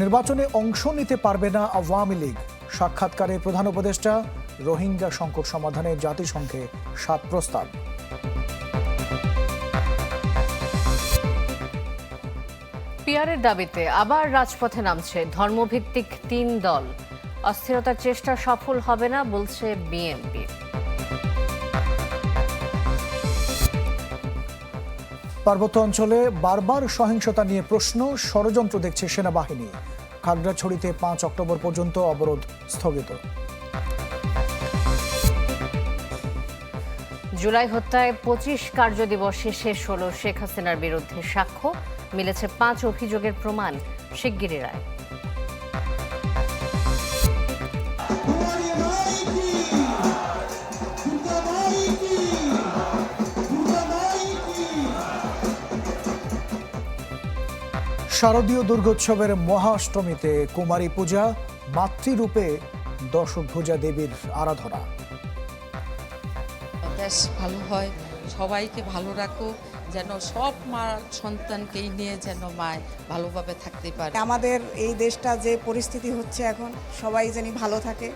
নির্বাচনে অংশ নিতে পারবে না আওয়ামী লীগ। সাক্ষাৎকারে প্রধান উপদেষ্টা রোহিঙ্গা সংকট সমাধানে জাতিসংঘে সাত প্রস্তাব। পিয়ারের দাবিতে আবার রাজপথে নামছে ধর্মভিত্তিক তিন দল। অস্থিরতার চেষ্টা সফল হবে না বলছে বিএনপি। পার্বত্য অঞ্চলে বারবার সহিংসতা নিয়ে প্রশ্ন, ষড়যন্ত্র দেখছে সেনাবাহিনী। খাগড়াছড়িতে পাঁচ অক্টোবর পর্যন্ত অবরোধ স্থগিত। জুলাই হত্যায় পঁচিশ কার্যদিবসে শেষ হল শেখ হাসিনার বিরুদ্ধে সাক্ষ্য, মিলেছে পাঁচ অভিযোগের প্রমাণ শিগগিরি রায়। শারদীয় দুর্গোৎসবের মহাষ্টমীতে কুমারী পূজা মাতৃরূপে দশভুজা দেবীর আরাধনা। দেশ ভালো হয়। সবাইকে ভালো রাখো যেন সব মা সন্তানকেই নিয়ে যেন মায় ভালোভাবে থাকতে পারে। আমাদের এই দেশটা যে পরিস্থিতি হচ্ছে এখন সবাই যেন ভালো থাকে।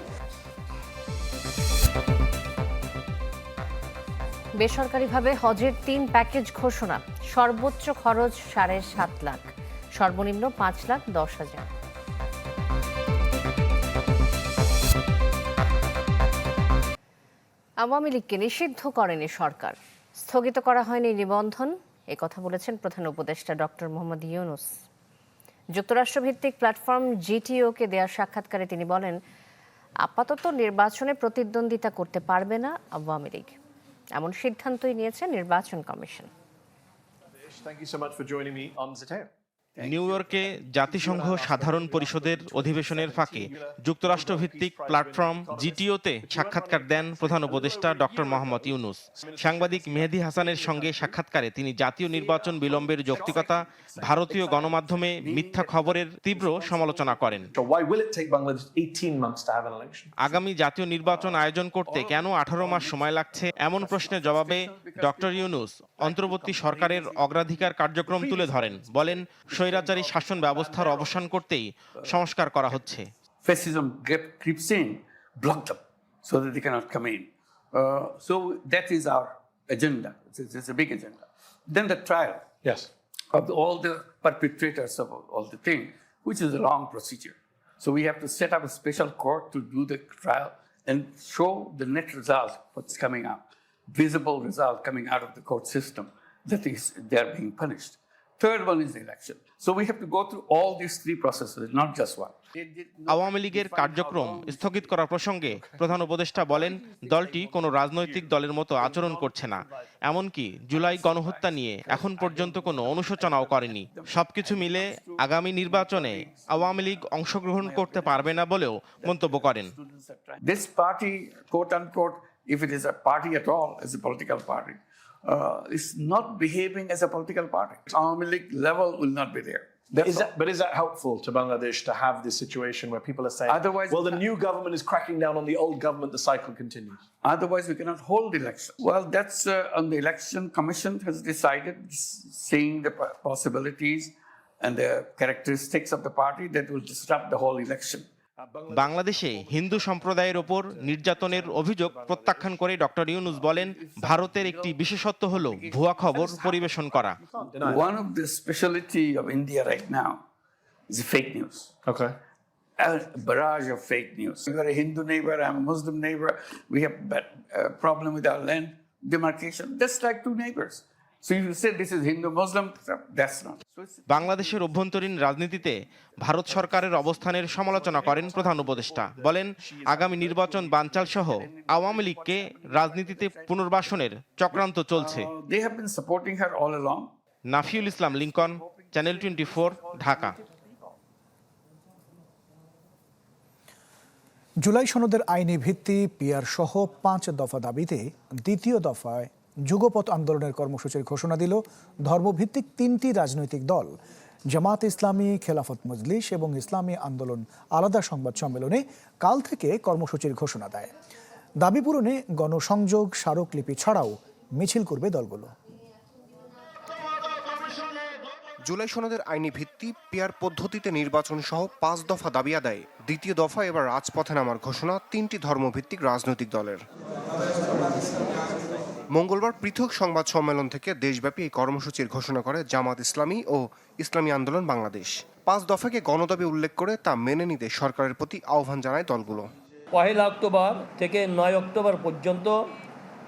বেসরকারিভাবে হজের তিন প্যাকেজ ঘোষণা সর্বোচ্চ খরচ সাড়ে সাত লাখ। সর্বনিম্ন পাঁচ লাখ দশ হাজার। আওয়ামী লীগকে নিষিদ্ধ করেনি সরকার। স্থগিত করা হয়নি নিবন্ধন, এ কথা বলেছেন প্রধান উপদেষ্টা ডক্টর মোহাম্মদ ইউনুস। যুক্তরাষ্ট্রভিত্তিক প্ল্যাটফর্ম জিটিওকে দেওয়া সাক্ষাৎকারে তিনি বলেন, আপাতত নির্বাচনে প্রতিদ্বন্দ্বিতা করতে পারবে না আওয়ামী লীগ। এমন সিদ্ধান্তই নিয়েছে নির্বাচন commission. Thank you so much for joining me on. New ইয়র্কে জাতিসংঘ সাধারণ পরিষদের অধিবেশনের ফাঁকে যুক্তরাষ্ট্রভিত্তিক প্ল্যাটফর্ম জিটিওতে সাক্ষাৎকার দেন প্রধান উপদেষ্টা ডক্টর মোহাম্মদ ইউনুস। সাংবাদিক মেহেদি হাসানের সঙ্গে সাক্ষাৎকারে তিনি জাতীয় নির্বাচন বিলম্বের যৌক্তিকতা ভারতীয় গণমাধ্যমে মিথ্যা খবরের তীব্র সমালোচনা করেন। So why will it take Bangladesh 18 months to have an election? আগামী জাতীয় নির্বাচন আয়োজন করতে কেন আঠারো মাস সময় লাগছে? এমন প্রশ্নের জবাবে ডক্টর ইউনুস অন্তর্বর্তী সরকারের অগ্রাধিকার কার্যক্রম তুলে ধরেন। বলেন স্বৈরাচারী শাসন ব্যবস্থার অবসান করতেই সংস্কার করা হচ্ছে fascism creeps in, block them so that they cannot come in. Uh, so that is our agenda. It's, it's a big agenda. Then the trial Yes. of the- all the perpetrators of all, all the thing, which is a long procedure. So we have to set up a special court to do the trial and show the net result, what's coming out, visible result coming out of the court system that is they're being punished. Third one is the election. So we have to go through all these three processes, not just one. Awami লীগের কার্যক্রম স্থগিত করা প্রসঙ্গে প্রধান উপদেষ্টা বলেন দলটি কোনো রাজনৈতিক দলের মতো আচরণ করছে না। এমনকি জুলাই গণহত্যা নিয়ে এখন পর্যন্ত কোনো অনুশোচনাও করেনি। সবকিছু মিলে আগামী নির্বাচনে আওয়ামী লীগ অংশগ্রহণ করতে পারবে না বলেও মন্তব্য করেন। This party, quote unquote, if it is a party at all, is a political party, uh, is not behaving as a political party. Army League level will not be there. Is that, but is that helpful to Bangladesh to have this situation where people are saying, Otherwise- well, the new government is cracking down on the old government, the cycle continues? Otherwise, we cannot hold election. Well, that's uh, on the election commission has decided, seeing the possibilities and the characteristics of the party that will disrupt the whole election. বাংলাদেশে হিন্দু সম্প্রদায়ের ওপর নির্যাতনের অভিযোগ প্রত্যাখ্যান করে doctor Yunus বলেন ভারতের একটি বিশেষত্ব হল ভুয়া খবর পরিবেশন করা। Demarcation, just like two neighbors. So if you say this is Hindu Muslim, that's not. So it's, বাংলাদেশের অভ্যন্তরীণ রাজনীতিতে ভারত সরকারের অবস্থানের সমালোচনা করেন প্রধান উপদেষ্টা বলেন আগামী নির্বাচন বানচাল সহ আওয়ামী লীগকে রাজনীতিতে পুনর্বাসনের চক্রান্ত চলছে uh, they have been supporting her all along. Nafiul Islam Lincoln channel twenty Dhaka July সনদের আইনি ভিত্তি পিয়ার সহ পাঁচ দফা দাবিতে দ্বিতীয় দফায় যুগপথ আন্দোলনের কর্মসূচির ঘোষণা দিল ধর্মভিত্তিক তিনটি রাজনৈতিক দল, জামাত ইসলামী, খেলাফত মজলিস এবং ইসলামী আন্দোলন আলাদা সংবাদ সম্মেলনে কাল থেকে কর্মসূচির ঘোষণা দেয়। দাবি পূরণে গণসংযোগ, স্মারকলিপি ছাড়াও মিছিল করবে দলগুলো। জুলাই সনদের আইনি ভিত্তি, পিয়ার পদ্ধতিতে নির্বাচন সহ পাঁচ দফা দাবি আদায়। দ্বিতীয় দফা এবার রাজপথে নামার ঘোষণা তিনটি ধর্মভিত্তিক রাজনৈতিক দলের। মঙ্গলবার পৃথক সংবাদ সম্মেলন থেকে দেশব্যাপী এই কর্মসূচির ঘোষণা করে জামাত ইসলামী ও ইসলামী আন্দোলন বাংলাদেশ। পাঁচ দফাকে গণদাবি উল্লেখ করে তা মেনে নিতে সরকারের প্রতি আহ্বান জানায় দলগুলো। পহেলা অক্টোবর থেকে নয় অক্টোবর পর্যন্ত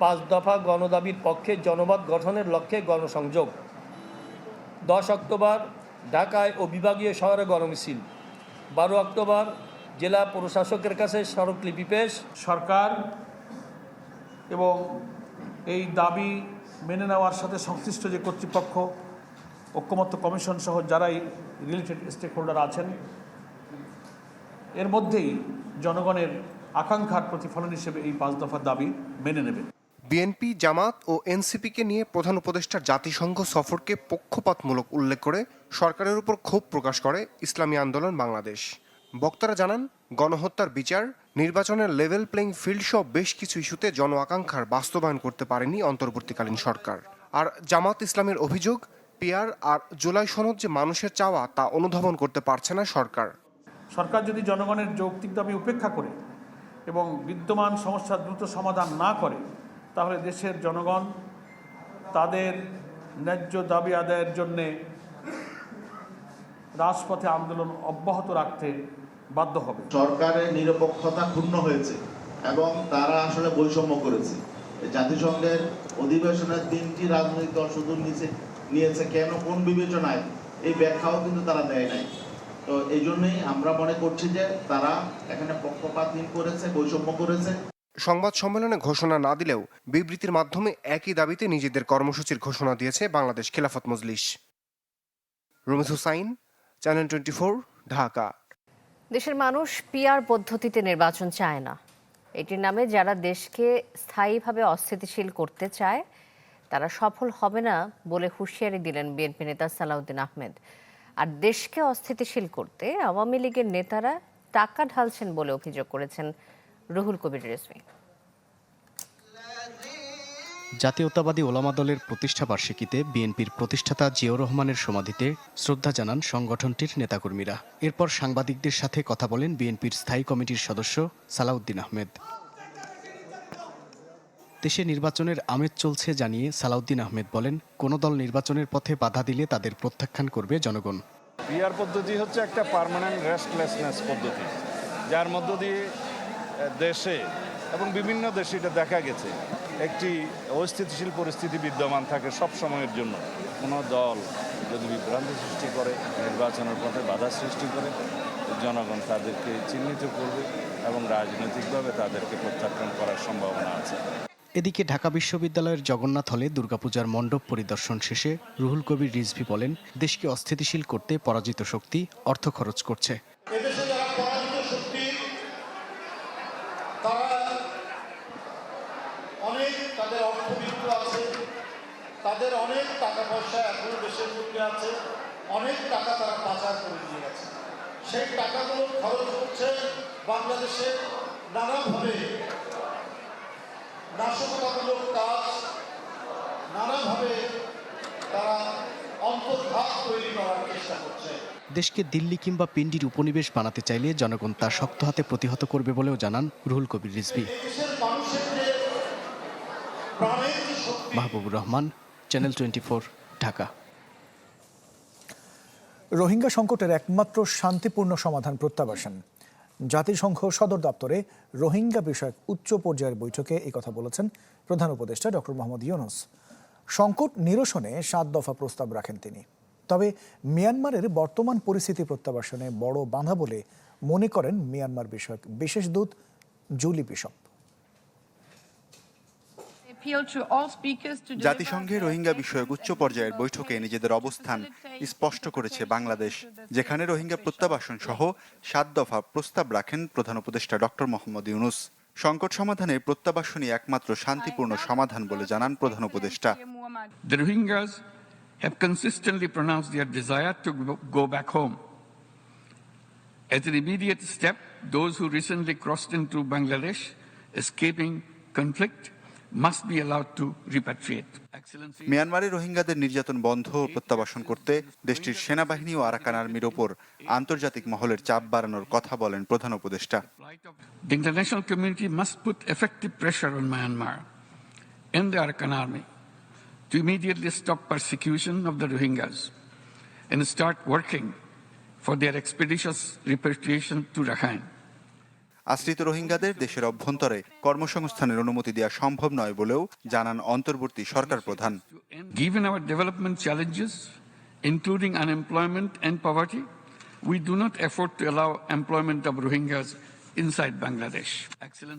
পাঁচ দফা গণদাবির পক্ষে জনমত গঠনের লক্ষ্যে গণসংযোগ। দশ অক্টোবর ঢাকায় ও বিভাগীয় শহরে গণমিছিল। বারো অক্টোবর জেলা প্রশাসকের কাছে স্মারকলিপি পেশ। সরকার এবং এই দাবি মেনে নেওয়ার সাথে সংশ্লিষ্ট যে কর্তৃপক্ষ, ঐক্যমত্য কমিশন সহ যারাই রিলেটেড স্টেক হোল্ডার আছেন, এর মধ্যেই জনগণের আকাঙ্ক্ষার প্রতিফলন হিসেবে এই পাঁচ দফার দাবি মেনে নেবেন বিএনপি, জামাত ও এনসিপিকে নিয়ে প্রধান উপদেষ্টা জাতিসংঘ সফরকে পক্ষপাতমূলক উল্লেখ করে সরকারের উপর ক্ষোভ প্রকাশ করে ইসলামী আন্দোলন বাংলাদেশ। বক্তারা জানান, গণহত্যার বিচার, নির্বাচনের লেভেল প্লেইং ফিল্ড সহ বেশ কিছু ইস্যুতে জন আকাঙ্ক্ষার বাস্তবায়ন করতে পারেনি অন্তর্বর্তীকালীন সরকার। আর জামাত ইসলামের অভিযোগ পিয়ার আর জুলাই সনদ যে মানুষের চাওয়া তা অনুধাবন করতে পারছে না সরকার। সরকার যদি জনগণের যৌক্তিক দাবি উপেক্ষা করে এবং বিদ্যমান সমস্যার দ্রুত সমাধান না করে, তাহলে দেশের জনগণ তাদের ন্যায্য দাবি আদায়ের জন্যে রাজপথে আন্দোলন অব্যাহত রাখতে বাধ্য হবে। সরকারের নিরপেক্ষতা ক্ষুণ্ণ হয়েছে এবং তারা আসলে বৈষম্য করেছে। জাতিসংঘের অধিবেশনের তিনটি রাজনৈতিক দল শুধু নিচে নিয়েছে কেন কোন বিবেচনায়? এই ব্যাখ্যাও কিন্তু তারা দেয় নাই। তো এই জন্যই আমরা মনে করছি যে তারা এখানে পক্ষপাতহীন করেছে বৈষম্য করেছে। সংবাদ সম্মেলনে ঘোষণা না দিলেও বিবৃতির মাধ্যমে একই দাবিতে নিজেদের কর্মসূচির ঘোষণা দিয়েছে বাংলাদেশ খেলাফত মজলিস। রুমিত হুসাইন চ্যানেল টোয়েন্টি ঢাকা দেশের মানুষ পিআর পদ্ধতিতে নির্বাচন চায় না। এটির নামে যারা দেশকে স্থায়ীভাবে অস্থিতিশীল করতে চায়, তারা সফল হবে না বলে হুঁশিয়ারি দিলেন বিএনপি নেতা সালাউদ্দিন আহমেদ। আর দেশকে অস্থিতিশীল করতে আওয়ামী লীগের নেতারা টাকা ঢালছেন বলে অভিযোগ করেছেন রুহুল কবির রেজভি। জাতীয়তাবাদী ওলামা দলের প্রতিষ্ঠা বার্ষিকীতে বিএনপির প্রতিষ্ঠাতা জিয়াউর রহমানের সমাধিতে শ্রদ্ধা জানান সংগঠনটির নেতাকর্মীরা। এরপর সাংবাদিকদের সাথে কথা বলেন বিএনপির স্থায়ী কমিটির সদস্য সালাউদ্দিন আহমেদ। দেশে নির্বাচনের আমেজ চলছে জানিয়ে সালাউদ্দিন আহমেদ বলেন, কোনো দল নির্বাচনের পথে বাধা দিলে তাদের প্রত্যাখ্যান করবে জনগণ। পিআর পদ্ধতি হচ্ছে একটা পার্মানেন্ট রেস্টলেসনেস পদ্ধতি, যার মধ্য দিয়ে দেশে এবং বিভিন্ন দেশে এটা দেখা গেছে। একটি অস্থিতিশীল পরিস্থিতি বিদ্যমান থাকে সব সময়ের জন্য। কোনো দল যদি বিভ্রান্তি সৃষ্টি করে নির্বাচনের পথে বাধা সৃষ্টি করে জনগণ তাদেরকে চিহ্নিত করবে এবং রাজনৈতিকভাবে তাদেরকে প্রত্যাখ্যান করার সম্ভাবনা আছে। এদিকে ঢাকা বিশ্ববিদ্যালয়ের জগন্নাথ হলে দুর্গাপূজার মণ্ডপ পরিদর্শন শেষে রুহুল কবির রিজভি বলেন দেশকে অস্থিতিশীল করতে পরাজিত শক্তি অর্থ খরচ করছে এদেশে যারা পরাজিত শক্তি তারা অনেক তাদের অর্থবিত্ত আছে তাদের অনেক টাকা পয়সা এখনও দেশের মধ্যে আছে অনেক টাকা তারা পাচার করে দিয়ে গেছে। সেই টাকাগুলো খরচ করছে বাংলাদেশে নানাভাবে নাশকতামূলক কাজ নানাভাবে তারা অন্তর্ঘাত তৈরি করার চেষ্টা করছে। দেশকে দিল্লি কিংবা পিন্ডির উপনিবেশ বানাতে চাইলে জনগণ তা শক্ত হাতে প্রতিহত করবে বলেও জানান রুহুল কবির রিজভি। শক্তি Mahbubur Rahman channel twenty Dhaka. Rohingya সংকটের একমাত্র শান্তিপূর্ণ সমাধান প্রত্যাবাসন। জাতিসংঘ সদর দপ্তরে রোহিঙ্গা বিষয়ক উচ্চ পর্যায়ের বৈঠকে কথা বলেছেন প্রধান উপদেষ্টা ডক্টর মোহাম্মদ ইউনুস। সংকট নিরসনে সাত দফা প্রস্তাব রাখেন তিনি। তবে মিয়ানমারের বর্তমান পরিস্থিতি প্রত্যাবাসনে বড় বাধা বলে মনে করেন মিয়ানমার বিষয়ক বিশেষ দূত জুলি বিশপ। জাতিসংঘের রোহিঙ্গা বিষয়ক উচ্চ পর্যায়ের বৈঠকে নিজেদের অবস্থান স্পষ্ট করেছে বাংলাদেশ যেখানে রোহিঙ্গা প্রত্যাবাসন সহ সাত দফা প্রস্তাব রাখেন প্রধান উপদেষ্টা ডক্টর মোহাম্মদ ইউনুস। সংকট সমাধানে প্রত্যাবাসনই একমাত্র শান্তিপূর্ণ সমাধান বলে জানান প্রধান উপদেষ্টা। The Rohingyas have consistently pronounced their desire to go- go back home. As an immediate step, those who recently crossed into Bangladesh, escaping conflict, মিয়ানমারে রোহিঙ্গাদের নির্যাতন বন্ধ ও প্রত্যাবাসন করতে দেশটির সেনাবাহিনী ও আরাকান আর্মির ওপর আন্তর্জাতিক মহলের চাপ বাড়ানোর কথা বলেন প্রধান উপদেষ্টা। International community must effective pressure on Myanmar in the Arakan Army to immediately stop persecution of the Rohingyas and start working for their expeditious repatriation to Rakhine আশ্রিত রোহিঙ্গাদের দেশের অভ্যন্তরে কর্মসংস্থানের অনুমতি দেওয়া সম্ভব নয় বলেও জানান অন্তর্বর্তী সরকার প্রধান। Given our development challenges including unemployment and poverty we do not afford to allow employment of Rohingyas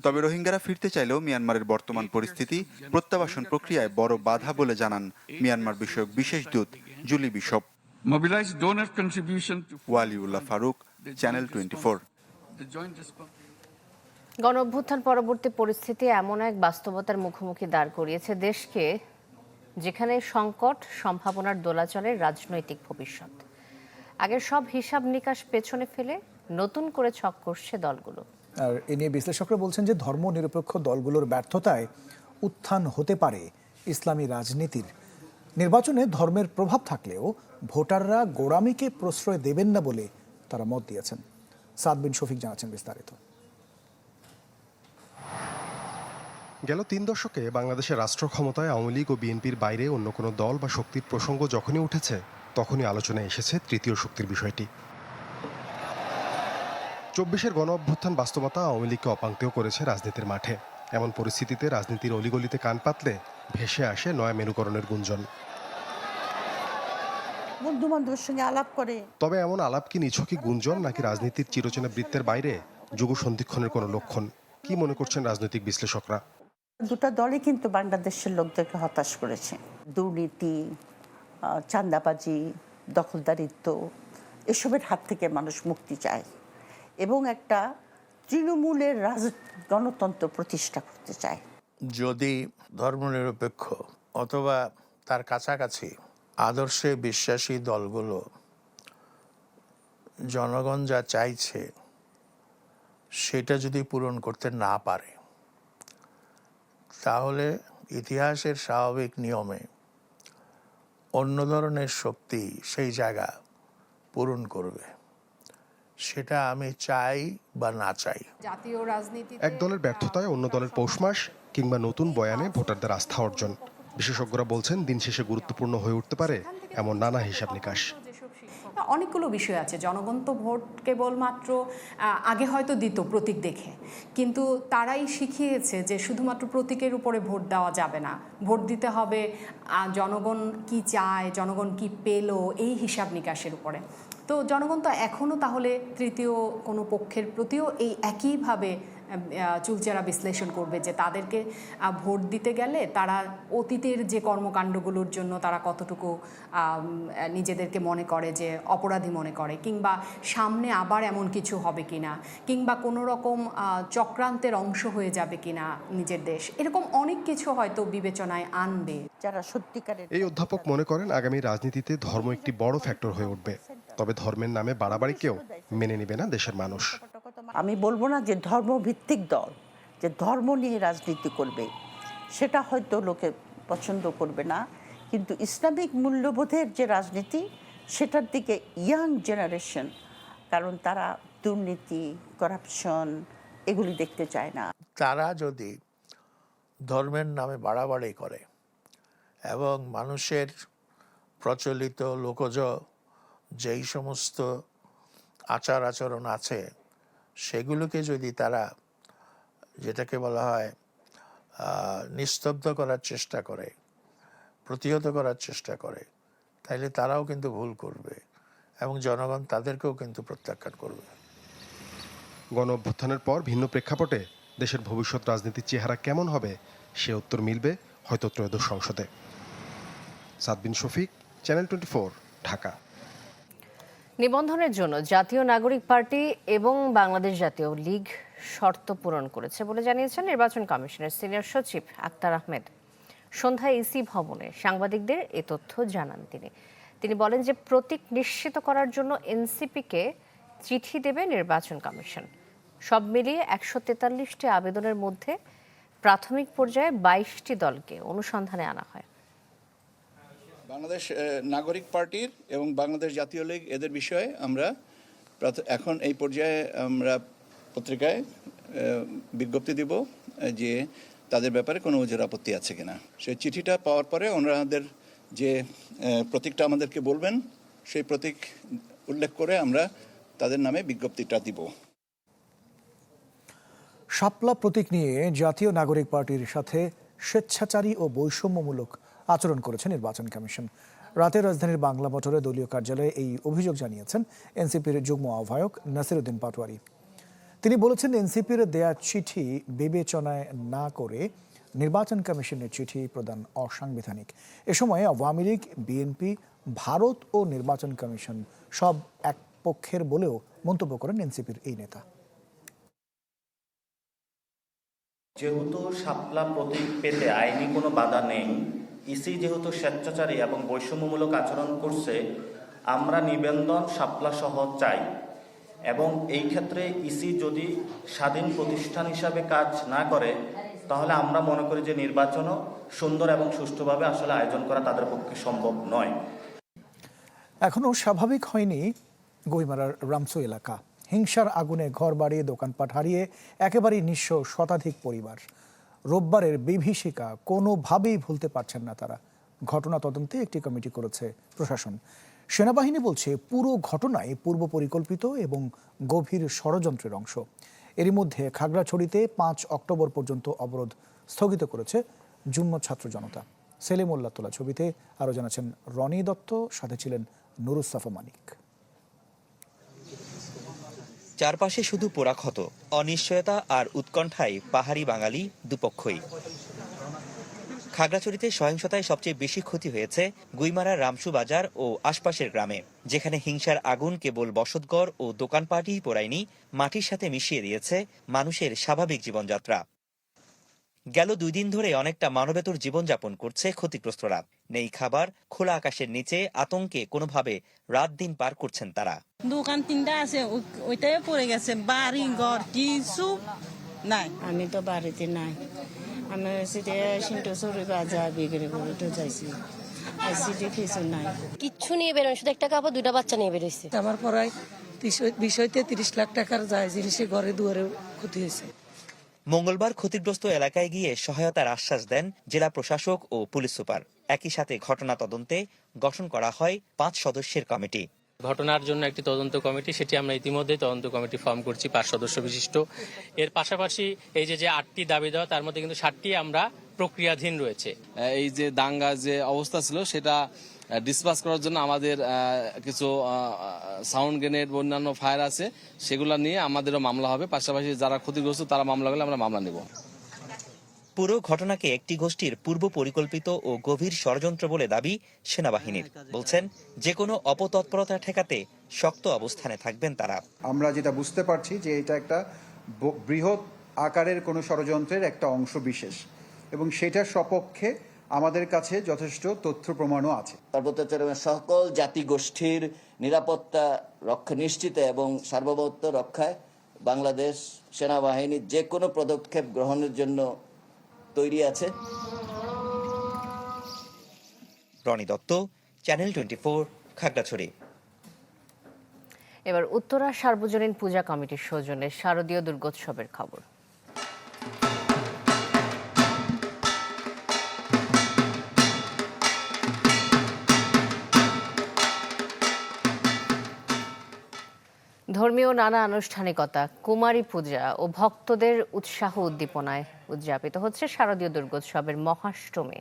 তবে রোহিঙ্গারা ফিরতে চাইলেও মিয়ানমারের বর্তমান পরিস্থিতি প্রত্যাবাসন প্রক্রিয়ায় বড় বাধা বলে জানান মিয়ানমার বিষয়ক বিশেষ দূত Julie Bishop. Waliullah Faruk channel twenty four গণ অভ্যুত্থান পরবর্তী পরিস্থিতি এমন এক বাস্তবতার মুখোমুখি দাঁড় করিয়েছে দেশকে, যেখানে সংকট, সম্ভাবনার দোলাচলের রাজনৈতিক ভবিষ্যৎ। আগের সব হিসাব নিকাশ পেছনে ফেলে নতুন করে ছক করছে দলগুলো। আর এ নিয়ে বিশ্লেষকরা বলছেন যে ধর্ম নিরপেক্ষ দলগুলোর ব্যর্থতায় উত্থান হতে পারে ইসলামী রাজনীতির। নির্বাচনে ধর্মের প্রভাব থাকলেও ভোটাররা গোড়ামিকে প্রশ্রয় দেবেন না বলে তারা মত দিয়েছেন। সাদ বিন শফিক জানাচ্ছেন বিস্তারিত। গেল তিন দশকে বাংলাদেশের রাষ্ট্র ক্ষমতায় আওয়ামী লীগ ও বিএনপির বাইরে অন্য কোনো দল বা শক্তির প্রসঙ্গ যখনই উঠেছে তখনই আলোচনায় এসেছে তৃতীয় শক্তির বিষয়টি। চব্বিশের গণ অভ্যুত্থান বাস্তবতা আওয়ামী লীগকে অপাঙ্ক্তেও করেছে রাজনীতির মাঠে। এমন পরিস্থিতিতে রাজনীতির অলিগলিতে কান পাতলে ভেসে আসে নয়া মেরুকরণের গুঞ্জন। সঙ্গে আলাপ করে। তবে এমন আলাপ কি নিছকই গুঞ্জন নাকি রাজনীতির চিরচেনা বৃত্তের বাইরে যুগ সন্ধিক্ষণের কোনো লক্ষণ? কি মনে করছেন রাজনৈতিক বিশ্লেষকরা? দুটা দলই কিন্তু বাংলাদেশের লোকদেরকে হতাশ করেছে। দুর্নীতি আহ, চাঁদাবাজি দখলদারিত্ব এসবের হাত থেকে মানুষ মুক্তি চায় এবং একটা তৃণমূলের রাজ গণতন্ত্র প্রতিষ্ঠা করতে চায়। যদি ধর্মনিরপেক্ষ অথবা তার কাছাকাছি আদর্শে বিশ্বাসী দলগুলো জনগণ যা চাইছে সেটা যদি পূরণ করতে না পারে তাহলে ইতিহাসের স্বাভাবিক নিয়মে অন্য ধরনের শক্তি সেই জায়গা পূরণ করবে। সেটা আমি চাই বা না চাই। জাতীয় রাজনীতি এক দলের ব্যর্থতায় অন্য দলের পৌষমাস কিংবা নতুন বয়ানে ভোটারদের আস্থা অর্জন। বিশেষজ্ঞরা বলছেন দিন শেষে গুরুত্বপূর্ণ হয়ে উঠতে পারে এমন নানা হিসাব নিকাশ। অনেকগুলো বিষয় আছে। জনগণ তো ভোট কেবলমাত্র আগে হয়তো দিত প্রতীক দেখে। কিন্তু তারাই শিখিয়েছে যে শুধুমাত্র প্রতীকের উপরে ভোট দেওয়া যাবে না। ভোট দিতে হবে জনগণ কি চায়, জনগণ কি পেল, এই হিসাব নিকাশের উপরে। তো জনগণ তো এখনও তাহলে তৃতীয় কোনো পক্ষের প্রতিও এই একইভাবে চুলচেরা বিশ্লেষণ করবে যে তাদেরকে ভোট দিতে গেলে তারা অতীতের যে কর্মকাণ্ডগুলোর জন্য তারা কতটুকু নিজেদেরকে মনে করে যে অপরাধী মনে করে কিংবা সামনে আবার এমন কিছু হবে কিনা কিংবা কোনো রকম চক্রান্তের অংশ হয়ে যাবে কিনা নিজের দেশ এরকম অনেক কিছু হয়তো বিবেচনায় আনবে। যারা সত্যিকারের এই অধ্যাপক মনে করেন আগামী রাজনীতিতে ধর্ম একটি বড় ফ্যাক্টর হয়ে উঠবে তবে ধর্মের নামে বাড়াবাড়িকেও মেনে নেবে না দেশের মানুষ। আমি বলব না যে ধর্মভিত্তিক দল, যে ধর্ম নিয়ে রাজনীতি করবে, সেটা হয়তো লোকে পছন্দ করবে না। কিন্তু ইসলামিক মূল্যবোধের যে রাজনীতি, সেটার দিকে ইয়াং জেনারেশন, কারণ তারা দুর্নীতি, করাপশন এগুলি দেখতে চায় না। তারা যদি ধর্মের নামে বাড়াবাড়ি করে এবং মানুষের প্রচলিত লোকজ যেই সমস্ত আচার আচরণ আছে সেগুলোকে যদি তারা, যেটাকে বলা হয় নিস্তব্ধ করার চেষ্টা করে, প্রতিহত করার চেষ্টা করে, তাইলে তারাও কিন্তু ভুল করবে এবং জনগণ তাদেরকেও কিন্তু প্রত্যাখ্যান করবে। গণ অভ্যুত্থানের পর ভিন্ন প্রেক্ষাপটে দেশের ভবিষ্যৎ রাজনীতির চেহারা কেমন হবে, সে উত্তর মিলবে হয়তো ত্রয়োদশ সংসদে। Sadbin Shafiq, channel twenty Dhaka. নিবন্ধনের জন্য জাতীয় নাগরিক পার্টি এবং বাংলাদেশ জাতীয় লীগ শর্ত পূরণ করেছে বলে জানিয়েছেন নির্বাচন কমিশনের সিনিয়র সচিব আক্তার আহমেদ। সন্ধ্যায় ইসি ভবনে সাংবাদিকদের এ তথ্য জানান তিনি। তিনি বলেন যে প্রতীক নিশ্চিত করার জন্য এনসিপিকে চিঠি দেবে নির্বাচন কমিশন। সব মিলিয়ে একশো তেতাল্লিশটি আবেদনের মধ্যে প্রাথমিক পর্যায়ে বাইশটি দলকে অনুসন্ধানে আনা হয়। বাংলাদেশ নাগরিক পার্টির এবং বাংলাদেশ জাতীয় লীগ, এদের বিষয়ে আমরা এখন এই পর্যায়ে আমরা পত্রিকায় বিজ্ঞপ্তি দিব যে তাদের ব্যাপারে কোনো ওজোর আপত্তি আছে কিনা। সেই চিঠিটা পাওয়ার পরে ওনাদের যে প্রতীকটা আমাদেরকে বলবেন, সেই প্রতীক উল্লেখ করে আমরা তাদের নামে বিজ্ঞপ্তিটা দিব। শাপলা প্রতীক নিয়ে জাতীয় নাগরিক পার্টির সাথে স্বেচ্ছাচারী ও বৈষম্যমূলক আচরণ করেছে নির্বাচন কমিশন। রাতে রাজধানীর বাংলা মোটরে দলীয় কার্যালয়ে এই অভিযোগ জানিয়েছেন এনসিপির যুগ্ম আহ্বায়ক নাসিরুদ্দিন পাটোয়ারি। তিনি বলেছেন, এনসিপির দেয়া চিঠি বিবেচনায় না করে নির্বাচন কমিশনের চিঠি প্রদান অসাংবিধানিক। এ সময় আওয়ামী লীগ, বিএনপি, ভারত ও নির্বাচন কমিশন সব এক পক্ষের বলেও মন্তব্য করেন এনসিপির এই নেতা। যেহেতু শাপলা প্রতীক পেতে আইনি কোনো বাধা নেই ইসি যেহেতু স্বেচ্ছাচারী এবং বৈষম্যমূলক আচরণ করছে, আমরা নিবেদন সহ চাই। এবং এই ক্ষেত্রে ইসি যদি স্বাধীন প্রতিষ্ঠান হিসাবে কাজ না করে, তাহলে আমরা মনে করি যে নির্বাচনও সুন্দর এবং সুষ্ঠুভাবে আসলে আয়োজন করা তাদের পক্ষে সম্ভব নয়। এখনও স্বাভাবিক হয়নি গইমারার রামসু এলাকা। হিংসার আগুনে ঘর বাড়ি দোকানপাট হারিয়ে একেবারেই নিঃস্ব শতাধিক পরিবার। রোববারের বিভীষিকা কোনোভাবেই ভুলতে পারছেন না তারা। ঘটনা তদন্তে একটি কমিটি করেছে প্রশাসন। সেনাবাহিনী বলছে, পুরো ঘটনায় পূর্ব পরিকল্পিত এবং গভীর ষড়যন্ত্রের অংশ। এরই মধ্যে খাগড়াছড়িতে পাঁচ অক্টোবর পর্যন্ত অবরোধ স্থগিত করেছে যুগ্ম ছাত্র জনতা। সেলিমুল্লাহ তোলা ছবিতে আরও জানাচ্ছেন রনি দত্ত, সাথে ছিলেন নুরুস্তাফা মানিক। চারপাশে শুধু পোড়াক্ষত অনিশ্চয়তা আর উৎকণ্ঠায় পাহাড়ি বাঙালি দুপক্ষই। খাগড়াছড়িতে সহিংসতায় সবচেয়ে বেশি ক্ষতি হয়েছে গুইমারা রামসু বাজার ও আশপাশের গ্রামে, যেখানে হিংসার আগুন কেবল বসতঘর ও দোকানপাটই পোড়ায়নি, মাটির সাথে মিশিয়ে দিয়েছে মানুষের স্বাভাবিক জীবনযাত্রা। গেল দুই দিন ধরে অনেকটা মানবেতর জীবনযাপন করছে ক্ষতিগ্রস্তরা। নেই খাবার খোলা আকাশের নিচে আতঙ্কে কোনোভাবে রাত দিন পার করছেন তারা। দোকান তিনটা আছে ওইটাই পড়ে গেছে। বাড়ি ঘর কিছু নাই। আমি তো বাড়িতে নাই। আমি সিটে সিন্টু সরি বাজার বিক্রি করে তো যাইছি। আর সিটে কিছু নাই। কিচ্ছু নিয়ে বেরোয় শুধু একটা কাপড় দুইটা বাচ্চা নিয়ে বেরোইছে আমার পড়ায় বিষয়তে তিরিশ লাখ টাকার যায় জিনিসে ঘরে দুয়ারে ক্ষতি হয়েছে। মঙ্গলবার ক্ষতিগ্রস্ত এলাকায় গিয়ে সহায়তার আশ্বাস দেন জেলা প্রশাসক ও পুলিশ সুপার। একই সাথে ঘটনা তদন্তে গঠন করা হয় পাঁচ সদস্যের কমিটি। ঘটনার জন্য একটি তদন্ত কমিটি সেটি আমরা ইতিমধ্যে তদন্ত কমিটি ফর্ম করছি পাঁচ সদস্য বিশিষ্ট। এর পাশাপাশি এই যে যে আটটি দাবি দেওয়া তার মধ্যে কিন্তু সাতটি আমরা প্রক্রিয়াধীন রয়েছে। এই যে দাঙ্গা যে অবস্থা ছিল সেটা ডিসপাস করার জন্য আমাদের কিছু সাউন্ড গ্রেনেড অন্যান্য ফায়ার আছে সেগুলো নিয়ে আমাদেরও মামলা হবে। পাশাপাশি যারা ক্ষতিগ্রস্ত তারা মামলা করলে আমরা মামলা নেব। পুরো ঘটনাকে একটি গোষ্ঠীর পূর্ব পরিকল্পিত ও গভীর ষড়যন্ত্র বলে দাবি সেনাবাহিনীর। বলছেন যে কোনো অপতৎপরতা ঠেকাতে শক্ত অবস্থানে থাকবেন তারা। আমরা যেটা বুঝতে পারছি যে এটা একটা বৃহৎ আকারের কোনো ষড়যন্ত্রের একটা অংশ বিশেষ। এবং সেটার সপক্ষে আমাদের কাছে যথেষ্ট তথ্য প্রমাণও আছে। পার্বত্য চট্টগ্রামের সকল জাতিগোষ্ঠীর নিরাপত্তা রক্ষা নিশ্চিতে এবং সার্বভৌমত্ব রক্ষায় বাংলাদেশ সেনাবাহিনী যে কোনো পদক্ষেপ গ্রহণের জন্য তৈরি আছে। Rony Dutta channel twenty four Khagrachari. এবার উত্তরা সার্বজনীন পূজা কমিটির সৌজন্যে শারদীয় দুর্গোৎসবের খবর। ধর্মীয় নানা আনুষ্ঠানিকতা, কুমারী পূজা ও ভক্তদের উৎসাহ উদ্দীপনায় উদযাপিত হচ্ছে শারদীয় দুর্গোৎসবের মহাষ্টমী।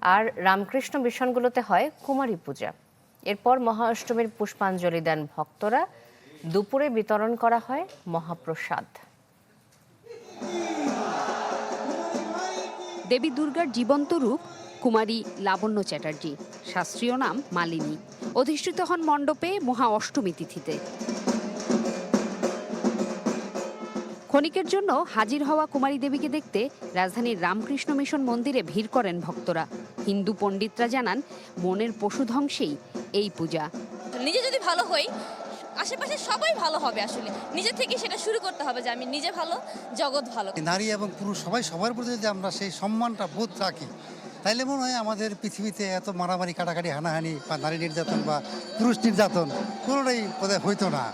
আর রামকৃষ্ণ মিশনগুলোতে হয় কুমারী পূজা। এরপর মহাষ্টমীর পুষ্পাঞ্জলি দেন ভক্তরা। দুপুরে বিতরণ করা হয় মহাপ্রসাদ। দেবী দুর্গার জীবন্ত রূপ, কুমারী লাবণ্য চ্যাটার্জি। শাস্ত্রীয় নাম মালিনী। অধিষ্ঠিত হন মণ্ডপে মহা অষ্টমী তিথিতে। ক্ষণিকের জন্য হাজির হওয়া কুমারী দেবীকে দেখতে রাজধানীর রামকৃষ্ণ মিশন মন্দিরে ভিড় করেন ভক্তরা। হিন্দু পণ্ডিতরা জানান মনের পশু ধ্বংসেই এই পূজা। নিজে যদি ভালো হই আশেপাশে সবাই ভালো হবে আসলে। নিজে থেকে সেটা শুরু করতে হবে যে আমি নিজে ভালো জগৎ ভালো। নারী এবং পুরুষ সবাই সবার প্রতি যদি আমরা সেই সম্মানটা বোধ রাখি তাইলে মনে হয় আমাদের পৃথিবীতে এত মারামারি কাটাকাটি হানাহানি বা নারী নির্যাতন বা পুরুষ নির্যাতন কোনোটাই বোধহয় হইতো না।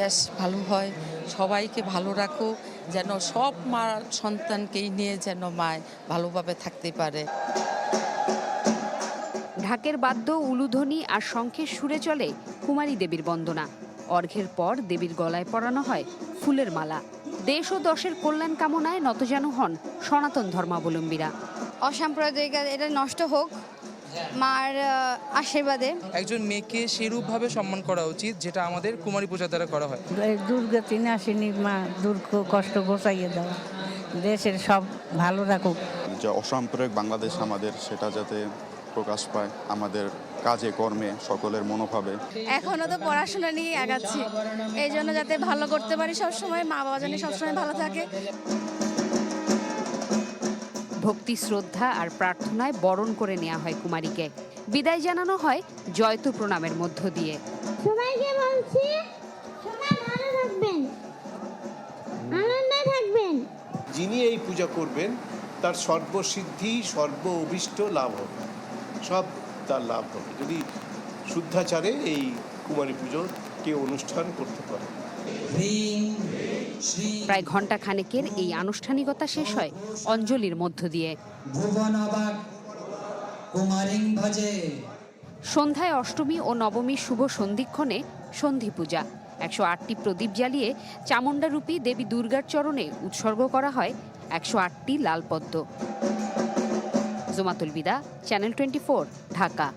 দেশ ভালো হয় সবাইকে ভালো রাখো যেন সব মা সন্তানকেই নিয়ে যেন মায় ভালোভাবে থাকতে পারে। ঢাকের বাদ্য উলুধ্বনি আর শঙ্খের সুরে চলে কুমারী দেবীর বন্দনা। অর্ঘের পর দেবীর গলায় পরানো হয় ফুলের মালা। দেশ ও দশের কল্যাণ কামনায় নতজানু হন সনাতন ধর্মাবলম্বীরা। অসাম্প্রদায়িক এটা নষ্ট হোক। মার আশীর্বাদে। একজন মেয়েকে সেরূপভাবে সম্মান করা উচিত যেটা আমাদের কুমারী পূজা দ্বারা করা হয়। দুর্গা তিনি আসেনি মা দুর্গ কষ্ট গোছাইয়ে দাও। দেশের সব ভালো রাখুক। যে অসাম্প্রদায়িক বাংলাদেশ আমাদের সেটা যাতে প্রকাশ পায় আমাদের কাজে কর্মে সকলের মনোভাবে। এখনও তো পড়াশোনা নিয়ে আগাচ্ছি। এই জন্য যাতে ভালো করতে পারি সবসময় মা বাবা জানি সবসময় ভালো থাকে। ভক্তি শ্রদ্ধা আর প্রার্থনায় বরণ করে নেওয়া হয় কুমারীকে। বিদায় জানানো হয় জয়তু প্রণামের মধ্য দিয়ে। সবাইকে বলছি সবাই ভালো থাকবেন। আনন্দে থাকবেন। যিনি এই পূজা করবেন তার সর্বসিদ্ধি সর্ব অভিষ্ট লাভ হবে। সব তার লাভ হবে। যদি শুদ্ধাচারে এই কুমারী পুজো কেউ অনুষ্ঠান করতে পারে। প্রায় ঘণ্টা খানেকের এই আনুষ্ঠানিকতা শেষ হয় অঞ্জলির মধ্য দিয়ে। সন্ধ্যায় অষ্টমী ও নবমীর শুভ সন্ধিক্ষণে সন্ধি পূজা। একশো আটটি প্রদীপ জ্বালিয়ে চামুণ্ডারূপী দেবী দুর্গার চরণে উৎসর্গ করা হয় একশো আটটি লাল পদ্ম জোমাতুল বিদা চ্যানেল টোয়েন্টি ঢাকা।